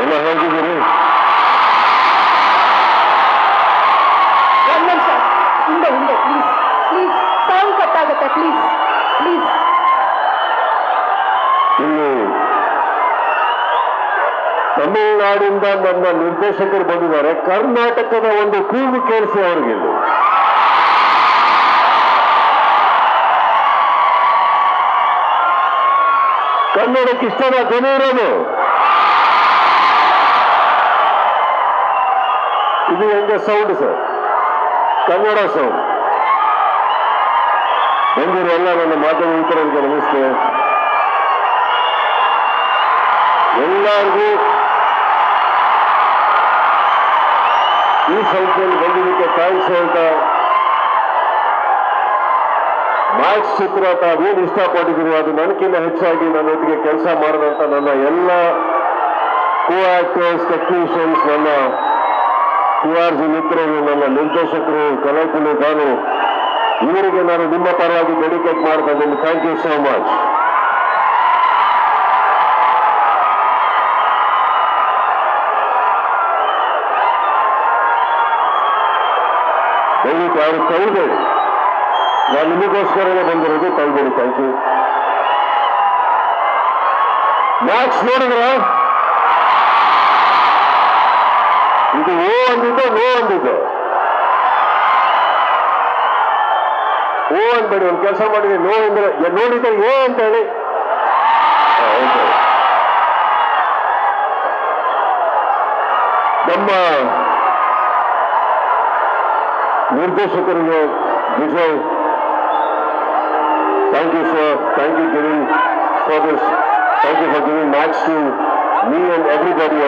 ಎಲ್ಲ ಹೇಗಿದ್ದೀರಿ ಒಂದ್ ನಿಮಿಷ. ಹಿಂದೆ ಹಿಂದೆ ಪ್ಲೀಸ್ ಪ್ಲೀಸ್ ಸೌಂಡ್ ಕಟ್ ಆಗುತ್ತೆ ಪ್ಲೀಸ್ ಪ್ಲೀಸ್ ಇಲ್ಲಿ ತಮಿಳುನಾಡಿಂದ ನನ್ನ ನಿರ್ದೇಶಕರು ಬಂದಿದ್ದಾರೆ. ಕರ್ನಾಟಕದ ಒಂದು ಕೂಗು ಕೇಳಿಸಿ ಅವರಿಗೆ ಇಲ್ಲಿ. ಕನ್ನಡಕ್ಕೆ ಇಷ್ಟದ ಜನ ಇರೋದು. ಇದು ಹೆಂಗೆ ಸೌಂಡ್ ಸರ್ ಕನ್ನಡ ಸೌಂಡ್ ಬಂದಿರೋ ಎಲ್ಲ ನನ್ನ ಮಾಧ್ಯಮ ಮಿತ್ರರಿಗೆ ನಮಸ್ತೆ. ಎಲ್ಲರಿಗೂ ಈ ಸಂಖ್ಯೆಯಲ್ಲಿ ಬಂದಿದ್ದಕ್ಕೆ ಥ್ಯಾಂಕ್ಸ್ ಅಂತ ಮ್ಯಾಕ್ಸ್ ಚಿತ್ರ ತಾವೇನು ಇಷ್ಟಪಟ್ಟಿದ್ರು ಅದು ನನಗಿಂತ ಹೆಚ್ಚಾಗಿ ನನ್ನೊಟ್ಟಿಗೆ ಕೆಲಸ ಮಾಡಿದಂಥ ನನ್ನ ಎಲ್ಲ ಕೋ ಆಕ್ಟರ್ಸ್ ಟೆಕ್ನಿಷಿಯನ್ಸ್ ನನ್ನ ಟಿ ಆರ್ ಜಿ ಮಿತ್ರರು ನನ್ನ ನಿರ್ದೇಶಕರು, ಕಲಾಕುಲಿ ನಾನು ಇವರಿಗೆ ನಾನು ನಿಮ್ಮ ಪರವಾಗಿ ಡೆಡಿಕೇಟ್ ಮಾಡ್ತಾ ಇದ್ದೀನಿ. ಥ್ಯಾಂಕ್ ಯು ಸೋ ಮಚ್ ದಯವಿಟ್ಟು ಯಾರು ಕೈಬೇಡಿ ನಾನು ನಿಮಗೋಸ್ಕರನೇ ಬಂದಿರೋದು ಕೈಬೇಡಿ ಥ್ಯಾಂಕ್ ಯು ಮ್ಯಾಚ್ ನೋಡಿದ್ರ? ಇದು ಓ ಅಂದಿದ್ದು ನೋ ಅಂದಿದ್ದು. ಓ ಅನ್ಬೇಡಿ ಒಂದು ಕೆಲಸ ಮಾಡಿದ್ರೆ ನೋ ಅಂದ್ರೆ ನೋಡಿದ್ರೆ ಏ ಅಂತ ಹೇಳಿ. ನಮ್ಮ ನಿರ್ದೇಶಕರಿಗೆ Vijay thank you sir thank you giving for this thank you for giving match to me and everybody